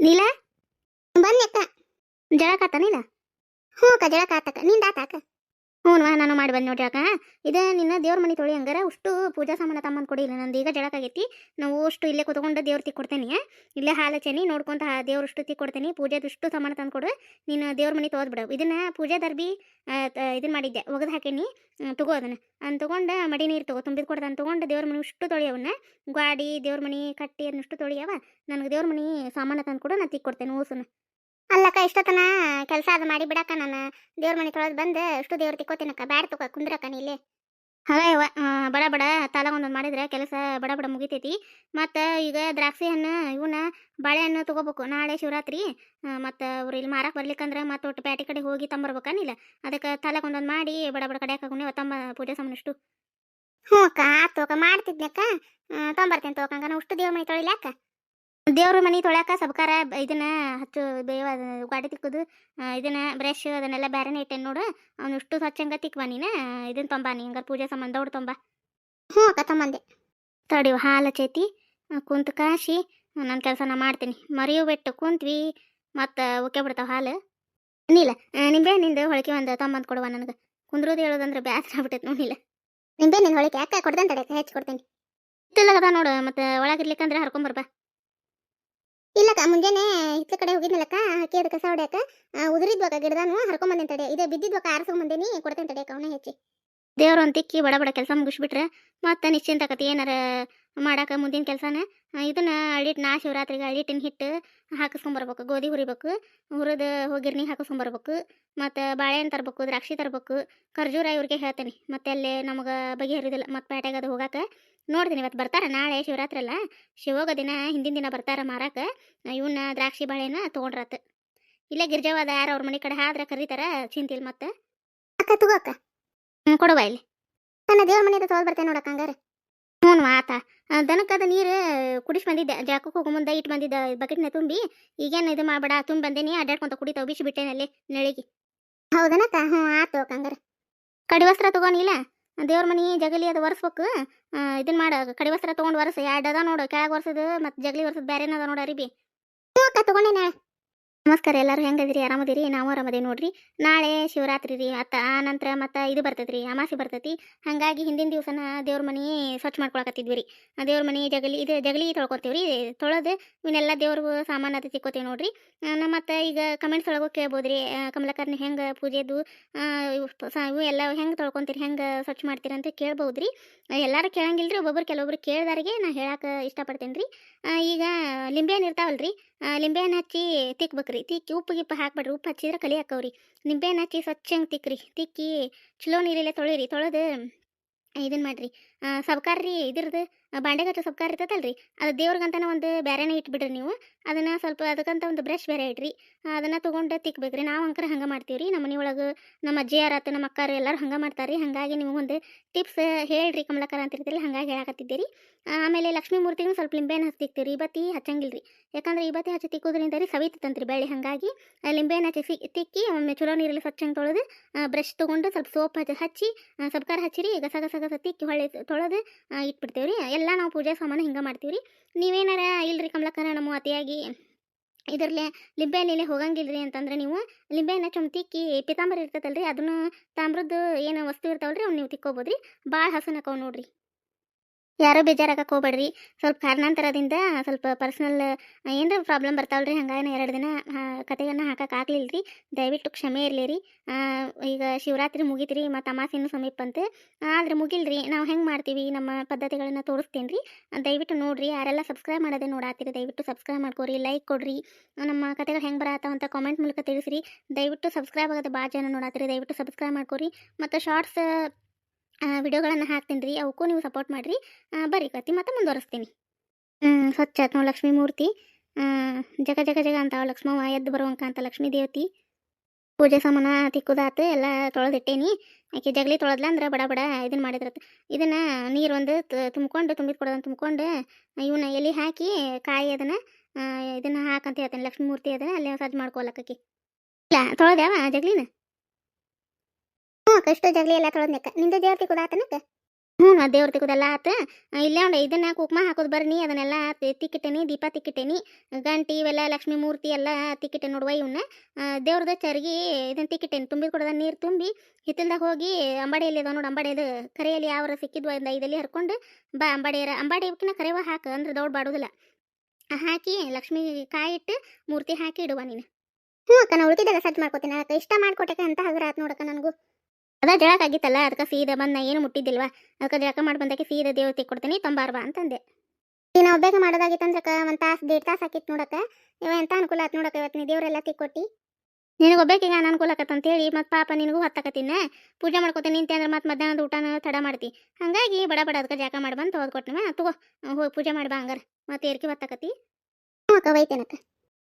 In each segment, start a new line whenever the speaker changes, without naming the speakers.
ನೀಲ
ಅಕ್ಕ
ಜಳಕ ಆತನಿಲ್ಲ
ಹ್ಞೂ ಅಕ್ಕ ಜಳಕಾತಕ್ಕ ಆತಕ್ಕ ನಿಂದ ಆತಾಕ
ಹ್ಞೂ ನಾನು ಮಾಡಿ ಬಂದು ನೋಡ್ರಿ ಅಕ್ಕ. ಇದೇ ನಿನ್ನ ದೇವ್ರ ಮನೆ ತೊಳಿ ಹಂಗಾರ ಅಷ್ಟು ಪೂಜಾ ಸಾಮಾನು ತಮ್ಮನ್ ಕೊಡಿಲ್ಲ ನಂದು ಈಗ ಜಳಕ ಆಗೈತಿ. ನಾವು ಅಷ್ಟು ಇಲ್ಲೇ ಕುತ್ಕೊಂಡು ದೇವ್ರ ತಿ ಕೊಡ್ತೇನೆ. ಇಲ್ಲೇ ಹಾಲು ಹಚ್ಚೇನಿ, ನೋಡ್ಕೊಂತ ದೇವ್ರ ಅಷ್ಟು ಕೊಡ್ತೇನೆ. ಪೂಜೆದಷ್ಟು ಸಾಮಾನು ತಂದು ಕೊಡು. ನೀನು ದೇವ್ರ ಮನೆ ತೋದ್ಬಿಡು ಇದನ್ನ ಪೂಜೆ ದರ್ಬಿ ಇದನ್ನ ಮಾಡಿದ್ದೆ, ಒಗೆದು ಹಾಕೇನಿ. ತಗೋ ಅದನ್ನ. ಅನ್ ತೊಗೊಂಡು ಮಡಿ ನೀರು ತಗೋ, ತುಂಬಿದ್ ಕೊಡ್ದು ಅದನ್ನ ತೊಗೊಂಡು ದೇವ್ರ ಮನೆ ಅಷ್ಟು ತೊಳಿಯವನ್ನ ಗ್ವಾಡಿ, ದೇವ್ರ ಮನೆ ಕಟ್ಟಿ ಅದನ್ನಷ್ಟು ತೊಳಿಯವ ನನಗೆ ದೇವ್ರ ಮನೆ ಸಾಮಾನು ತಂದು ಕೊಡು ನಾನು ತಿಕ್ಕೊಡ್ತೇನೆ ಕೊಡ್ತೇನೆ ಊಸನ
ಅಲ್ಲಕ್ಕ, ಇಷ್ಟೊತ್ತನ ಕೆಲಸ ಅದು ಮಾಡಿ ಬಿಡಕ್ಕ ನಾನು. ದೇವ್ರ ಮನೆ ತೊಳೆದು ಬಂದು ಅಷ್ಟು ದೇವ್ರ ತಿಕ್ಕೋತೀನಕ್ಕ, ಬ್ಯಾಡ ತುಕ ಕುಂದ್ರಕ್ಕ ನೀ ಇಲ್ಲಿ.
ಹಾಗೆ ಬಡ ಬಡ ಬಡ ಒಂದೊಂದು ಮಾಡಿದ್ರೆ ಕೆಲಸ ಬಡ ಬಡ ಮುಗಿತೈತಿ. ಮತ್ತು ಈಗ ದ್ರಾಕ್ಷಿ ಹಣ್ಣು ಇವನ್ನ ಬಾಳೆಹಣ್ಣು ತೊಗೋಬೇಕು. ನಾಳೆ ಶಿವರಾತ್ರಿ ಮತ್ತು ಅವ್ರು ಇಲ್ಲಿ ಮಾರಕ್ಕೆ ಬರ್ಲಿಕ್ಕಂದ್ರೆ ಮತ್ತೆ ಒಟ್ಟು ಪ್ಯಾಟಿ ಕಡೆ ಹೋಗಿ ತಂಬರ್ಬೇಕನ್ನಿಲ್ಲ ಅದಕ್ಕೆ ಒಂದೊಂದು ಮಾಡಿ ಬಡ ಬಡ ಕಡೆ ಹಾಕೊಂಡು ತಮ್ಮ ಪೂಜೆ ಸಾಮಾನಷ್ಟು.
ಹ್ಞೂ ಅಕ್ಕ ಆತು ಅಕ್ಕ ಮಾಡ್ತಿದ್ನಕ್ಕ ತೊಂಬರ್ತೇನೆ ತಗೋಕಂಗ ನಾವು ಅಷ್ಟು ದೇವ್ರ ಮನೆ ತೊಳಿಲ್ಲ ಅಕ್ಕ
ದೇವ್ರ ಮನೆ ತೊಳ್ಯಾಕ ಸಬ್ಕಾರ ಇದನ್ನ ಹಚ್ಚು ಬೇವ ಗಾಡಿ ತಿಕ್ಕುದು ಇದನ್ನ ಬ್ರಷ್ ಅದನ್ನೆಲ್ಲ ಬ್ಯಾರೆನೇ ಇಟ್ಟೇನು ನೋಡು ಅವ್ನು ಇಷ್ಟು ಸ್ವಚ್ಛಂಗ ತಿಕ್ವ ನೀನ ಇದನ್ನ ತೊಂಬ ನೀ ಹಂಗಾರೆ ಪೂಜೆ ಸಾಮಾನು ದೌಡ್ ತೊಂಬ.
ಹ್ಞೂ ಅಕ್ಕ ತಮ್ಮಂದೆ.
ತಡಿವ ಹಾಲು ಚೇತಿ ಕುಂತ ಕಾಶಿ ನನ್ನ ಕೆಲಸ ನಾ ಮಾಡ್ತೀನಿ. ಮರಿಯು ಬಿಟ್ಟು ಕುಂತ್ವಿ ಮತ್ತು ಉಕ್ಕೆ ಬಿಡ್ತಾವ ಹಾಲು. ನೀಲ ನಿಂಬೆ ನಿಂದು ಹೊಳಕೆ ಒಂದು ತೊಂಬಂದು ಕೊಡುವ ನನಗೆ. ಕುಂದ್ರೋದು ಹೇಳೋದಂದ್ರೆ ಬೇಸರ ಆಗ್ಬಿಟ್ಟೈತೆ ನೋಡಿಲ್ಲ
ನಿಂಬೆ ನಿನ್ ಹೊಳಕೆ ಯಾಕೆ ಕೊಡ್ತೇನೆ ತಡೆ ಹೆಚ್ಚು ಕೊಡ್ತೇನೆ.
ಇತ್ತಿಲ್ಲಗದ ನೋಡು ಮತ್ತು ಒಳಗಿರ್ಲಿಕ್ಕಂದ್ರೆ ಹರ್ಕೊಂಬರ್ಬಾ
ಇಲ್ಲಕ್ಕ, ಮುಂಜಾನೆ ಹಿತ್ಲ ಕಡೆ ಹೋಗಿದ್ನಲ್ಲಕ್ಕ, ಹಾಕಿ ಅದಕ್ಕೆ ಕಸ ಹೊಡ್ಯಾಕ ಉದುರಿದ್ವಾಗ ಗಿಡದಾನು ಬಂದೆ ತಡೆ. ಇದು ಬಿದ್ದಿದ್ವಕ್ಕ ಆರಿಸ್ಕೊಂಬಂದೇನಿ ಕೊಡ್ತೇನೆ ತಡೆಯಕ್ಕ ಅವನೇ ಹೆಚ್ಚಿ.
ದೇವ್ರ ಒಂದು ತಿಕ್ಕಿ ಬಡ ಬಡ ಕೆಲಸ ಮುಗಿಸ್ಬಿಟ್ರೆ, ಮತ್ತೆ ನಿಶ್ಚಿಂತ ಆಕತಿ ಏನಾರ ಮಾಡಾಕ ಮುಂದಿನ ಕೆಲಸನ ಇದನ್ನ ಅಳಿಟ್ಟು ನಾ ಶಿವರಾತ್ರಿಗೆ ಅಳಿಟ್ಟಿನ ಹಿಟ್ಟು ಹಾಕಿಸ್ಕೊಂಬರ್ಬೇಕು ಗೋಧಿ ಹುರಿಬೇಕು, ಹುರಿದು ಹೋಗಿರ್ನಿ ಹಾಕಿಸ್ಕೊಂಬರ್ಬೇಕು ಮತ್ತು ಬಾಳೆಹಣ್ಣು ತರ್ಬೇಕು, ದ್ರಾಕ್ಷಿ ತರ್ಬೇಕು, ಖರ್ಜೂರ ಇವ್ರಿಗೆ ಹೇಳ್ತೇನೆ. ಮತ್ತೆ ಅಲ್ಲಿ ನಮಗೆ ಬಗೆಹರಿದಿಲ್ಲ ಮತ್ತು ಪೇಟೆಗೆ ಅದು ಹೋಗಾಕ ನೋಡ್ತೀನಿ ಇವತ್ತು ಬರ್ತಾರ ನಾಳೆ ಶಿವರಾತ್ರಿ ಅಲ್ಲ. ಶಿವೋಗ ದಿನ ಹಿಂದಿನ ದಿನ ಬರ್ತಾರ ಮಾರಾಕ. ಇವನ್ನ ದ್ರಾಕ್ಷಿ ಬಾಳೆನ ತೊಗೊಂಡ್ರಾತು. ಇಲ್ಲೇ ಗಿರ್ಜಾವಾದ ಯಾರು ಅವ್ರ ಮನೆ ಕಡೆ ಆದ್ರೆ ಕರೀತಾರ ಚಿಂತಿಲ್ ಮತ್ತೆ.
ಅಕ್ಕ ತಗೋ ಅಕ್ಕ.
ಹ್ಞೂ ಕೊಡುವ ಇಲ್ಲಿ.
ನನ್ನ ದೇವ್ರ ಮನೆ ತೊಗೊಳ್ ಬರ್ತೇನೆ ನೋಡಕ್ಕ ಹಂಗಾರೆ.
ಹ್ಞೂ ಆತ. ದನಕ್ಕದ ನೀರು ಕುಡಿಸಿ ಬಂದಿದ್ದೆ. ಜಾಕಕ್ಕೆ ಹೋಗೋ ಮುಂದೆ ಇಟ್ಟು ಬಂದಿದ್ದ ಬಕೆಟ್ನ ತುಂಬಿ. ಈಗೇನು ಇದು ಮಾಡಬೇಡ ತುಂಬಿ ಬಂದೇನಿ ಅಡ್ಡಾಡ್ಕೊಂತ ಕುಡಿತಾವ ಬಿಸಿ ಬಿಟ್ಟೇನಲ್ಲಿ ನೆಳಿಗೆ.
ಹೌದನಕ್ಕ? ಹ್ಞೂ ಆತು ಹಂಗಾರೆ.
ಕಡಿ ವಸ್ತ್ರ ತಗೋನಿಲ್ಲ ದೇವ್ರ ಮನೆ ಜಗಲಿ ಅದು ಒರೆಸ್ಬೇಕು. ಇದನ್ನ ಮಾಡ. ಕಡಿ ವಸ್ತ್ರ ತೊಗೊಂಡು ಒರೆಸ. ಎರಡು ಅದ ನೋಡು. ಕೆಳಗೆ ಒರೆಸೋದು ಮತ್ತು ಜಗಲಿ ಒರೆಸೋದು ಬೇರೆನದ ನೋಡು ಅರಿಬಿ.
ತಗೊಂಡೇನೆ.
ನಮಸ್ಕಾರ ಎಲ್ಲರೂ, ಹೆಂಗದಿರಿ? ಆರಾಮದಿರಿ? ನಾವು ಆರಾಮದೇವಿ ನೋಡ್ರಿ. ನಾಳೆ ಶಿವರಾತ್ರಿ ರೀ. ಅತ್ತ, ಆ ನಂತರ ಮತ್ತು ಇದು ಬರ್ತೈತಿ ರೀ ಅಮಾಸೆ ಬರ್ತೈತಿ. ಹಾಗಾಗಿ ಹಿಂದಿನ ದಿವಸನ ದೇವ್ರ ಮನೆ ಸ್ವಚ್ಛ ಮಾಡ್ಕೊಳಕತ್ತಿದ್ವಿ ರೀ. ದೇವ್ರ ಮನೆ ಜಗಲಿ, ಇದು ಜಗಲಿ ತೊಳ್ಕೊತೀವಿ ರೀ. ತೊಳೆದು ಇವನ್ನೆಲ್ಲ ದೇವ್ರಿಗೂ ಸಾಮಾನು ಅದು ತಿಕ್ಕೋತೀವಿ ನೋಡ್ರಿ. ಮತ್ತು ಈಗ ಕಮೆಂಟ್ಸ್ ಒಳಗೂ ಕೇಳ್ಬೋದು ರೀ. ಕಮಲಕರ್ನ ಹೆಂಗೆ ಪೂಜೆದು ಇವು ಎಲ್ಲ ಹೆಂಗೆ ತೊಳ್ಕೊತೀರಿ, ಹೆಂಗೆ ಸ್ವಚ್ಛ ಮಾಡ್ತೀರಿ ಅಂತ ಕೇಳ್ಬೋದು ರೀ. ಎಲ್ಲರೂ ಕೇಳಂಗಿಲ್ಲ ರೀ ಒಬ್ಬೊಬ್ರು ಕೆಲವೊಬ್ರು ಕೇಳ್ದಾರಿಗೆ ನಾನು ಹೇಳಕ್ಕೆ ಇಷ್ಟಪಡ್ತೀನಿ ರೀ ಈಗ ಲಿಂಬೆಹಣ್ಣು ಇರ್ತಾವಲ್ಲ ರೀ ಲಿಂಬೆಹಣ್ಣು ಹಚ್ಚಿ ತಿಕ್ಬೇಕ್ರಿ. ತಿಕ್ಕಿ ಉಪ್ಪು ಗಿಪ್ಪು ಹಾಕ್ಬೇಡ್ರಿ. ಉಪ್ಪು ಹಚ್ಚಿದ್ರೆ ಕಲಿ ಹಾಕವ್ರಿ. ನಿಂಬೆಹಣ್ಣು ಹಚ್ಚಿ ಸ್ವಚ್ಛಂಗೆ ತಿಕ್ಕಿರಿ. ತಿಕ್ಕಿ ಚಲೋ ನೀರಿಲ್ಲ ತೊಳಿರಿ. ತೊಳೆದು ಇದನ್ನು ಮಾಡ್ರಿ. ಸಬ್ಕಾರ ರೀ ಇದ್ರದ್ದು ಬಾಂಡೆಗಚ್ಚು ಸಬ್ಕಾರ ಇರ್ತೈತಲ್ರಿ? ಅದು ದೇವ್ರಿಗಂತನ ಒಂದು ಬೇರೆನೇ ಇಟ್ಬಿಡ್ರಿ ನೀವು. ಅದನ್ನು ಸ್ವಲ್ಪ ಅದಕ್ಕಂತ ಒಂದು ಬ್ರಷ್ ಬೇರೆ ಇಡ್ರಿ ಅದನ್ನು ತೊಗೊಂಡು ತಿಕ್ಬೇಕ್ರಿ. ನಾವು ಅಂಕರ ಹಂಗೆ ಮಾಡ್ತೀವಿ ರೀ ನಮ್ಮ ಮನೆಯೊಳಗೆ ನಮ್ಮ ಅಜ್ಜಿಯಾರ ಆತ, ನಮ್ಮ ಅಕ್ಕಾರು ಎಲ್ಲರೂ ಹಂಗೆ ಮಾಡ್ತಾರೆ ರೀ ಹಾಗಾಗಿ ನಿಮಗೊಂದು ಟಿಪ್ಸ್ ಹೇಳ್ರಿ ಕಮಲಕರ ಅಂತ ಹಂಗಾಗಿ ಹೇಳಕತ್ತಿದ್ದೀರಿ. ಆಮೇಲೆ ಲಕ್ಷ್ಮೀ ಮೂರ್ತಿಗೂ ಸ್ವಲ್ಪ ಲಿಂಬೆಹಣ್ಣು ಹಚ್ತಿಕ್ತೀವಿ ರೀ ಬತ್ತಿ ಹಚ್ಚಂಗಿಲ್ಲ ರೀ ಯಾಕಂದ್ರೆ ಈ ಬತ್ತಿ ಹಚ್ಚಿ ತಿಕ್ಕೋದ್ರಿಂದ ರೀ ಸವಿತಂತ್ರಿ ಬೆಳ್ಳಿ. ಹಾಗಾಗಿ ಲಿಂಬೆಹಣ್ಣು ಹಚ್ಚಿ ತಿಕ್ಕಿ ಒಮ್ಮೆ ಚಲೋ ನೀರಲ್ಲಿ ಸ್ವಚ್ಛಂಗೆ ತೊಳೆದು ಬ್ರಷ್ ತೊಗೊಂಡು ಸ್ವಲ್ಪ ಸೋಪ್ ಹಚ್ಚಿ ಹಚ್ಚಿ ಸಬ್ಕಾರ ಹಚ್ಚಿರಿ. ಗಸ ಗಸ ಗಸ ತಿಕ್ಕಿ ಹೊಳ್ಳಿ ತೊಳೆದು ಇಟ್ಬಿಡ್ತೀವಿ ರೀ ಎಲ್ಲ ನಾವು ಪೂಜೆ ಸಾಮಾನು ಹಿಂಗೆ ಮಾಡ್ತೀವಿ ರೀ ನೀವೇನಾರ ಇಲ್ರಿ ಕಮಲಕ್ಕನ ನಮ್ಮ ಅತಿಯಾಗಿ ಇದರಲ್ಲೇ ಹೋಗಂಗಿಲ್ಲ ರೀ ಅಂತಂದ್ರೆ ನೀವು ಲಿಂಬೆನ ಚುಮ್ತಿಕ್ಕಿ ತಿಕ್ಕಿ ಪಿತಾಂಬರಿ ರೀ ಅದನ್ನು ತಾಮ್ರದ್ದು ಏನು ವಸ್ತು ಇರ್ತಾವಲ್ರಿ, ಅವ್ನು ನೀವು ತಿಕ್ಕೋಬೋದು ರೀ ಭಾಳ ಹಸನ್ ಹಾಕವ್ ನೋಡ್ರಿ. ಯಾರೋ ಬೇಜಾರಾಗಕ್ಕೆ ಹೋಗ್ಬೇಡ್ರಿ. ಸ್ವಲ್ಪ ಕಾರಣಾಂತರದಿಂದ ಸ್ವಲ್ಪ ಪರ್ಸ್ನಲ್ ಏನರ ಪ್ರಾಬ್ಲಮ್ ಬರ್ತಾವಲ್ರಿ ಹಂಗಾಗಿ ಎರಡು ದಿನ ಕತೆಗಳನ್ನ ಹಾಕಕ್ಕೆ ಆಗ್ಲಿಲ್ಲ ರೀ ದಯವಿಟ್ಟು ಕ್ಷಮೆ ಇರಲಿ ರೀ ಈಗ ಶಿವರಾತ್ರಿ ಮುಗೀತ್ರಿ ಮತ್ತು ಅಮಾಸಿನ ಸಮೀಪ ಅಂತ ಆದ್ರೆ ಮುಗಿಲ್ರಿ, ನಾವು ಹೆಂಗೆ ಮಾಡ್ತೀವಿ, ನಮ್ಮ ಪದ್ಧತಿಗಳನ್ನ ತೋರಿಸ್ತೀನಿ ರೀ ದಯವಿಟ್ಟು ನೋಡಿರಿ, ಯಾರೆಲ್ಲ ಸಬ್ಸ್ಕ್ರೈಬ್ ಮಾಡೋದೇ ನೋಡಾತೀರಿ ದಯವಿಟ್ಟು ಸಬ್ಸ್ಕ್ರೈಬ್ ಮಾಡ್ಕೊರಿ ಲೈಕ್ ಕೊಡ್ರಿ. ನಮ್ಮ ಕತೆಗಳು ಹೆಂಗೆ ಬರತ್ತಾವ ಅಂತ ಕಾಮೆಂಟ್ ಮೂಲಕ ತಿಳಿಸ್ರಿ. ದಯವಿಟ್ಟು ಸಬ್ಸ್ಕ್ರೈಬ್ ಆಗೋದು ಭಾಳ ಜನ ನೋಡಾತೀರಿ ದಯವಿಟ್ಟು ಸಬ್ಸ್ಕ್ರೈಬ್ ಮಾಡ್ಕೊರಿ. ಮತ್ತು ಶಾರ್ಟ್ಸ್ ವಿಡಿಯೋಗಳನ್ನು ಹಾಕ್ತೀನಿ ರೀ ಅವಕ್ಕೂ ನೀವು ಸಪೋರ್ಟ್ ಮಾಡಿರಿ. ಬರ್ರಿ ಕತಿ ಮತ್ತೆ ಮುಂದುವರಿಸ್ತೀನಿ ಸ್ವಚ್ಛ ಆಯ್ತು ಲಕ್ಷ್ಮೀ ಮೂರ್ತಿ. ಜಗ ಜಗ ಜಗ ಅಂತಾವ ಲಕ್ಷ್ಮವ್ವ, ಎದ್ದು ಬರುವಂಕ ಅಂತ ಲಕ್ಷ್ಮೀ ದೇವತಿ. ಪೂಜೆ ಸಾಮಾನ ತಿಕ್ಕುದಾತು, ಎಲ್ಲ ತೊಳೆದಿಟ್ಟೇನಿ. ಆಕೆ ಜಗಲಿ ತೊಳೆದ್ಲ ಅಂದ್ರೆ ಬಡ ಬಡ ಇದನ್ನ ಮಾಡಿದ್ರತ್ತ ಇದನ್ನ ನೀರು ಒಂದು ತುಂಬಿಕೊಂಡು, ತುಂಬಿದ ಕೊಡೋದನ್ನ ತುಂಬ್ಕೊಂಡು ಇವನ್ನ ಎಲೆ ಹಾಕಿ ಕಾಯಿ ಅದನ್ನ ಇದನ್ನ ಹಾಕಂತ ಹೇಳ್ತೇನೆ ಲಕ್ಷ್ಮೀ ಮೂರ್ತಿ ಅದನ್ನ ಅಲ್ಲೇ ಸಜ್ಜು ಮಾಡ್ಕೊಳಕಿ ಇಲ್ಲ, ತೊಳೆದ್ಯಾವ ಜಗಲಿನ?
ಹ್ಞೂ ಕಷ್ಟ ಜಗಲಿ ಎಲ್ಲ ತೊಳೆದ್ನಕ್ಕ ನಿಂದ ದೇವ್ರತಿ ಕುದಾತನಕ್ಕ
ಹ್ಞೂ ದೇವ್ರ ತೆಗೆದೆಲ್ಲ ಆತ. ಇಲ್ಲೇ ಒಂದು ಇದನ್ನ ಕುಕ್ಮ ಹಾಕೋದು ಬರ್ನಿ ಅದನ್ನೆಲ್ಲ ತಿಕ್ಕಿಟ್ಟೇನಿ ದೀಪ ತಿಕ್ಕಿಟ್ಟೇನಿ. ಗಂಟಿ ಇವೆಲ್ಲ ಲಕ್ಷ್ಮಿ ಮೂರ್ತಿ ಎಲ್ಲ ತಿಕ್ಕಿಟ್ಟೆ ನೋಡುವ ಇವನ್ನ ದೇವ್ರದ ಚರ್ಗಿ ಇದನ್ನ ತಿಕ್ಕಿಟ್ಟೇನಿ. ತುಂಬಿ ಕೊಡದ ನೀರು ತುಂಬಿ ಹಿತ್ತಲ್ದಾಗ ಹೋಗಿ ಅಂಬಾಡಿಯಲ್ಲಿ ಅದಾವ ನೋಡಿ ಅಂಬಾಡಿಯದು ಕರೆಯಲ್ಲಿ ಯಾವ್ರ ಸಿಕ್ಕಿದ್ವ ಒಂದು ಐದಲ್ಲಿ ಹರ್ಕೊಂಡು ಬಾ ಅಂಬಾಡಿಯರ. ಅಂಬಾಡಿ ಇವಕ್ಕಿನ ಕರೆವ ಹಾಕ ಅಂದ್ರೆ ದೌಡ್ ಬಾಡೋದಿಲ್ಲ. ಆ, ಹಾಕಿ ಲಕ್ಷ್ಮಿ ಕಾಯಿಟ್ಟು ಮೂರ್ತಿ ಹಾಕಿ ಇಡುವ ನೀನು.
ಹ್ಞೂ ಅಕ್ಕ ನಾ ಉಳಿದಿದ್ದೆಲ್ಲ ಸಜ್ಜು ಮಾಡ್ಕೋತೀನಿ. ಅಕ್ಕ ಇಷ್ಟ ಮಾಡ್ಕೊಟ್ಟಕ್ಕೆ ಅಂತ ಹಗುರ ಆತ್ ನೋಡಕ್ಕ ನನಗೂ.
ಅದ ಜಳಕ್ ಆಗಿತ್ತಲ್ಲ ಅದಕ್ಕೆ ಸೀದಾ ಬಂದ ನಾ ಏನು ಮುಟ್ಟಿದ್ದಿಲ್ವಾ? ಅದಕ್ಕೆ ಜಳಕ ಮಾಡಿ ಬಂದಕ್ಕೆ ಸೀದಾ ದೇವತೆ ತಿಕ್ಕೊಡ್ತೀನಿ ತೊಂಬಾರ್ ಬಾ ಅಂತಂದೆ.
ಈಗ ನಾವು ಬೇಗ ಮಾಡೋದಾಗಿತ್ತಂದ್ರಕ್ಕ ಒಂದು ತಾಸು, ದೇಡ್ ತಾಸು ಹಾಕಿತ್ತು ನೋಡಕ್ಕ. ಇವ ಎಂತ ಅನುಕೂಲ ಆತ್ ನೋಡಕ್ಕ ಇವತ್ತು ನೀ ದೇವರೆಲ್ಲ ತಿಕ್ಕೊಟ್ಟಿ
ನಿನಗೆ ಒಬ್ಬಾಕಿಗೆ ಅನುಕೂಲ ಆಕತ್ತ ಅಂತೇಳಿ, ಮತ್ತೆ ಪಾಪ ನಿನಗೂ ಹತ್ತಕತ್ತಿನ ಪೂಜೆ ಮಾಡ್ಕೊತೀನಿ, ನಿಂತೆ ಅಂದ್ರೆ ಮತ್ತೆ ಮಧ್ಯಾಹ್ನದ ಊಟನ ತಡ ಮಾಡ್ತಿ. ಹಂಗಾಗಿ ಬಡ ಬಡ ಅದಕ್ಕೆ ಜಾಕ ಮಾಡಿ ಬಂದು ಕೊಟ್ಟಿನ ತಗೋ ಹೋಗಿ ಪೂಜೆ ಮಾಡಿ ಬಾ ಹಂಗಾರ. ಮತ್ತೆ ಏರ್ಕಿ ಹೊತ್ತಕತಿ
ಅಕ್ಕ ಒಯ್ತೇನಕ್ಕ